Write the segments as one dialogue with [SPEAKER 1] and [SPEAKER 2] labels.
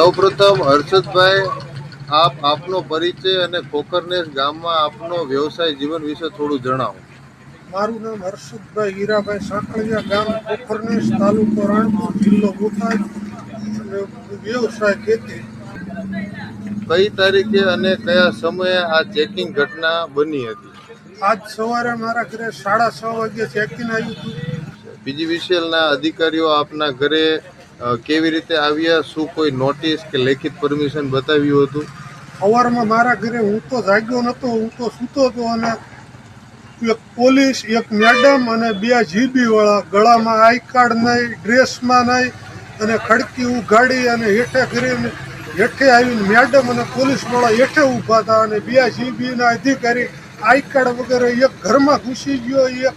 [SPEAKER 1] સૌપ્રથમ હર્ષદભાઈ આપ આપનો પરિચય અને ખોખરનેસ ગામમાં આપનો વ્યવસાય જીવન વિશે થોડું જણાવો.
[SPEAKER 2] મારું નામ હર્ષદભાઈ હીરાભાઈ સાંકળિયા ગામ ખોખરનેસ તાલુકો રાણપુર જિલ્લો બોટાદ. વ્યવસાય ખેતી.
[SPEAKER 1] કઈ તારીખે અને કયા સમયે આ ચેકિંગ ઘટના બની હતી?
[SPEAKER 2] આજ સવારે મારા ઘરે સાડા છ વાગે ચેકિંગ આવ્યું હતું.
[SPEAKER 1] વિશેલના અધિકારીઓ આપના ઘરે કેવી રીતે આવ્યા? શું કોઈ નોટિસ કે લેખિત પરમિશન બતાવ્યું હતું?
[SPEAKER 2] સવારમાં મારા ઘરે હું તો જાગ્યો નહોતો હું તો સૂતો હતો અને એક પોલીસ, એક મેડમ અને બે જીબી વાળા ગળામાં આઈ કાર્ડ નહીં, ડ્રેસમાં નહીં અને ખડકી ઉઘાડી અને હેઠે કરીને હેઠે આવીને મેડમ અને પોલીસવાળા હેઠે ઊભા હતા અને બે જીબીના અધિકારી આઈ કાર્ડ વગેરે એક ઘરમાં ઘૂસી ગયો, એક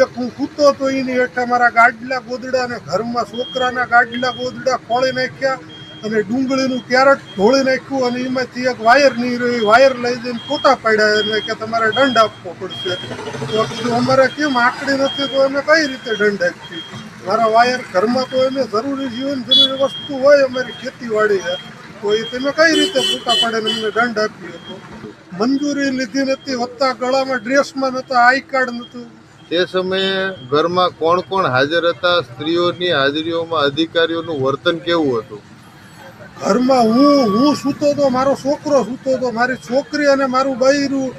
[SPEAKER 2] એક હું સૂતો હતો એની હેઠે મારા ગાડલા ગોદડા અને ઘરમાં છોકરાના ગાડલા ગોદડા ખોળી નાખ્યા અને ડુંગળીનું કેરેટ ઢોળી નાખ્યું અને એમાંથી એક વાયર નહીં રહ્યો વાયર લઈ જઈને ફોટા પાડ્યા અને કે તમારે દંડ આપવો પડશે. તો અમારે કેમ આંકડી નથી, તો અમે કઈ રીતે દંડ આપીએ? મારા વાયર ઘરમાં તો એને જરૂરી જીવન જરૂરી વસ્તુ હોય, અમારી ખેતીવાડી છે. તો એ તમે કઈ રીતે ફોટા પાડે અમને દંડ આપ્યો હતો મંજૂરી લીધી નથી, વત્તા ગળામાં ડ્રેસમાં નહોતા આઈ કાર્ડ નહોતું.
[SPEAKER 1] તે સમયે ઘરમાં કોણ કોણ હાજર હતા? સ્ત્રીઓની હાજરીઓમાં અધિકારીઓનું વર્તન કેવું હતું?
[SPEAKER 2] ઘરમાં હું હું સૂતો હતો મારો છોકરો સૂતો હતો મારી છોકરી અને મારું બૈરું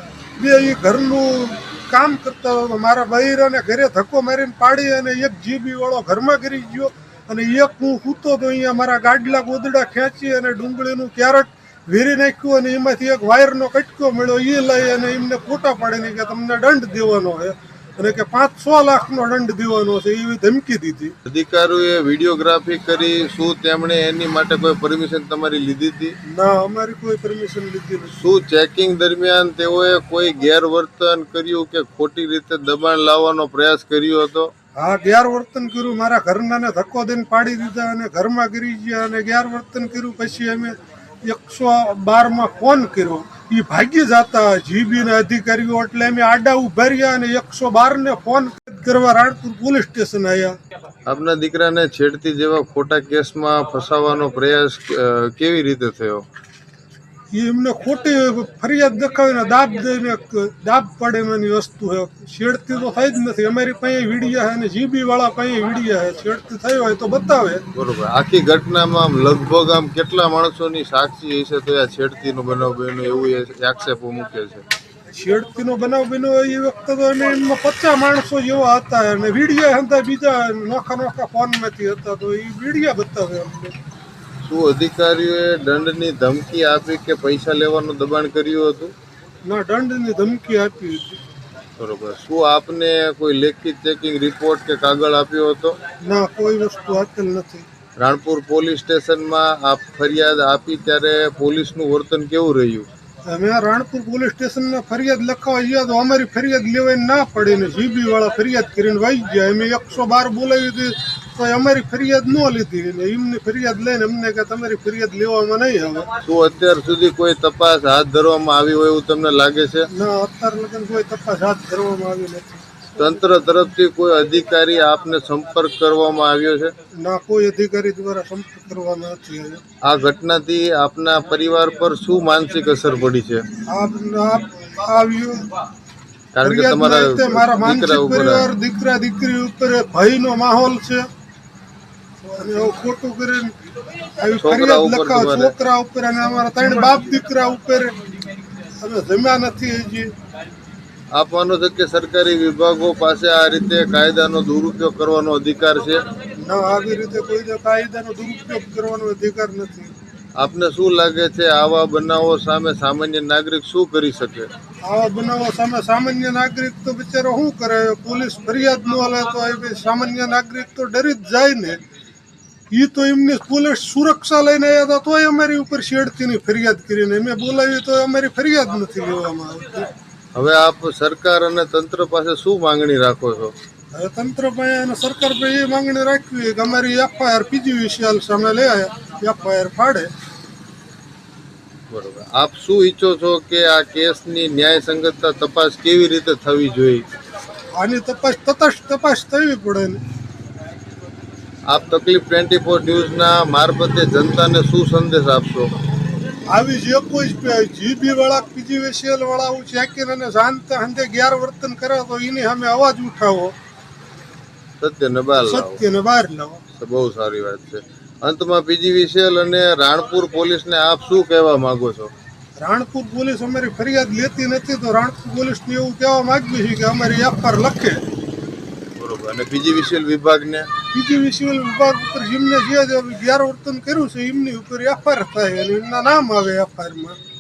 [SPEAKER 2] બે એ ઘરનું કામ કરતા હતો. મારા બૈરાને ઘરે ધક્કો મારીને પાડી અને એક જીબી વાળો ઘરમાં કરી ગયો અને એક હું સૂતો હતો અહીંયા મારા ગાડલા ગોદડા ખેંચી અને ડુંગળીનું ક્યારેક વેરી નાખ્યું અને એમાંથી એક વાયરનો કટકો મળ્યો. એ લઈ અને એમને ફોટા પાડીને કે તમને દંડ દેવાનો છે. અને કે પાંચ છ લાખનો દંડ દેવાનો છે એવી ધમકી દીધી.
[SPEAKER 1] અધિકારીઓએ વિડીયોગ્રાફી કરી શું તેમણે એની માટે કોઈ પરમિશન તમારી લીધી હતી?
[SPEAKER 2] ના અમારી કોઈ પરમિશન લીધી નથી.
[SPEAKER 1] શું ચેકિંગ દરમિયાન તેઓએ કોઈ ગેરવર્તન કર્યું કે ખોટી રીતે દબાણ લાવવાનો પ્રયાસ કર્યો હતો?
[SPEAKER 2] હા ગેરવર્તન કર્યું. મારા ઘરનાને ધક્કો દઈને પાડી દીધા અને ઘરમાં ગીરી ગયા અને ગેરવર્તન કર્યું. પછી અમે એકસો બારમાં ફોન કર્યો. એ ભાગી જતા જીબીના અધિકારીઓ એટલે અમે આડા ઊભા રહ્યા અને એકસો બારને ફોન કરવા રાણપુર પોલીસ સ્ટેશન આવ્યા
[SPEAKER 1] આપના દીકરાને છેડતી જેવા ખોટા કેસમાં ફસાવવાનો પ્રયાસ કેવી રીતે થયો?
[SPEAKER 2] એ એમને ખોટી ફરિયાદ દેખાવીને દાબ દઈને દાબ પડે એની વસ્તુ છે છેડતી તો થઈ જ નથી. અમારી પાસે વીડિયા છે અને જીબી વાળા પાસે વીડિયા છે છેડતી થઈ હોય તો બતાવે.
[SPEAKER 1] બરોબર. આખી ઘટનામાં આમ લગભગ આમ કેટલા માણસોની સાક્ષી હશે તો આ છેડતીનો બનાવ બન્યો એવું એ આક્ષેપો મૂકે છે?
[SPEAKER 2] છેડતીનો બનાવ બન્યો એ વખતે તો એને એમાં પચાસ માણસો જેવા હતા અને વીડિયા હતા બીજા નોખા નોખા ફોનમાંથી હતા. તો એ વીડિયા બતાવે અમને.
[SPEAKER 1] શું અધિકારીઓએ દંડની ધમકી આપી કે પૈસા લેવાનું દબાણ કર્યું હતું?
[SPEAKER 2] ના દંડની ધમકી આપી હતી.
[SPEAKER 1] બરોબર. શું આપને કોઈ લેખિત ચેકિંગ રિપોર્ટ કે કાગળ આપ્યો હતો?
[SPEAKER 2] ના કોઈ વસ્તુ આપેલ નથી.
[SPEAKER 1] રાણપુર પોલીસ સ્ટેશનમાં આપ ફરિયાદ આપી ત્યારે પોલીસનું વર્તન કેવું રહ્યું?
[SPEAKER 2] અમે આ રાણપુર પોલીસ સ્ટેશનમાં ફરિયાદ લખાવા ગયા તો અમારી ફરિયાદ લેવાય ના પડે ને જીબી વાળા ફરિયાદ કરીને વહી ગયા. અમે એકસો બાર બોલાવી હતી. તો અમારી ફરિયાદ ન લીધી. ને એમની ફરિયાદ લઈને અમને કે તમારી ફરિયાદ લેવામાં નહીં આવે.
[SPEAKER 1] શું અત્યાર સુધી કોઈ તપાસ હાથ ધરવામાં આવી હોય એવું તમને લાગે છે?
[SPEAKER 2] ના અત્યાર લગન કોઈ તપાસ હાથ ધરવામાં આવી નથી.
[SPEAKER 1] તંત્ર તરફથી કોઈ અધિકારી આપને સંપર્ક કરવામાં આવ્યો છે?
[SPEAKER 2] ના કોઈ અધિકારી દ્વારા સંપર્ક કરવામાં નથી આવ્યો.
[SPEAKER 1] આ ઘટનાથી આપના પરિવાર પર શું માનસિક અસર પડી છે?
[SPEAKER 2] આવ્યું.
[SPEAKER 1] કારણ કે તમારા દીકરા ઉપર
[SPEAKER 2] દીકરા દીકરી ઉપર ભયનો માહોલ છે. અને ખોટું કરીને આવી ફરિયાદ લખાવ છોકરા ઉપર અને અમારા ત્રણ બાપ દીકરા ઉપર. અમે જમ્યા નથી હજી.
[SPEAKER 1] આપવાનો છે કે સરકારી વિભાગો પાસે આ રીતે કાયદાનો દુરુપયોગ કરવાનો અધિકાર છે?
[SPEAKER 2] ના આવી રીતે કોઈને કાયદાનો દુરુપયોગ કરવાનો અધિકાર નથી.
[SPEAKER 1] આપને શું લાગે છે આવા બનાવો સામે સામાન્ય નાગરિક શું કરી શકે?
[SPEAKER 2] આવા બનાવો સામે સામાન્ય નાગરિક તો બિચારો શું કરે? પોલીસ ફરિયાદ ન લે તો એ બી સામાન્ય નાગરિક તો ડરી જ જાય ને. એ તો એમની પોલીસ સુરક્ષા લઈને આવ્યા હતા તોય અમારી ઉપર છેડતીની ફરિયાદ કરીને. મેં બોલાવી તો અમારી ફરિયાદ નથી લેવામાં આવતી.
[SPEAKER 1] હવે આપ સરકાર અને તંત્ર પાસે શું માંગણી રાખો છો?
[SPEAKER 2] હવે તંત્ર પાસે અને સરકાર પાસે એ માંગણી રાખવી કે અમારી એફઆઈઆર પીજી વિશાલ સામે આવ્યા એફઆઈઆર ફાડે.
[SPEAKER 1] બરોબર. આપ શું ઈચ્છો છો કે આ કેસની ન્યાય સંગતતા તપાસ કેવી રીતે થવી જોઈએ?
[SPEAKER 2] આની તપાસ તપાસ તપાસ થવી પડે ને.
[SPEAKER 1] આપ તકલીફ ટ્વેન્ટી ફોર ન્યૂઝના મારફતે જનતાને શું સંદેશ આપશો?
[SPEAKER 2] આવી જે કોઈ જીબી વાળા પીજીવીસીએલ વાળા હું ચેકિંગ અને શાંત હંતે ગેરવર્તન કરે તો એની સામે અવાજ ઉઠાવો.
[SPEAKER 1] સત્યને બહાર
[SPEAKER 2] સત્યને બહાર લાવો.
[SPEAKER 1] બહુ સારી વાત છે. અંતમાં પીજીવીસીએલ અને રાણપુર પોલીસને આપ શું કહેવા માંગો છો?
[SPEAKER 2] રાણપુર પોલીસ અમારી ફરિયાદ લેતી નથી તો રાણપુર પોલીસને એવું કહેવા માંગીએ છીએ કે અમારી એફઆઈઆર લખે.
[SPEAKER 1] બરોબર. અને પીજીવીસીએલ વિભાગને?
[SPEAKER 2] પીજીવીસીએલ વિભાગ ઉપર જેમને જે જે વર્તન કર્યું છે. એમની ઉપર એફઆઈઆર થાય. અને એમના નામ આવે એફઆઈઆરમાં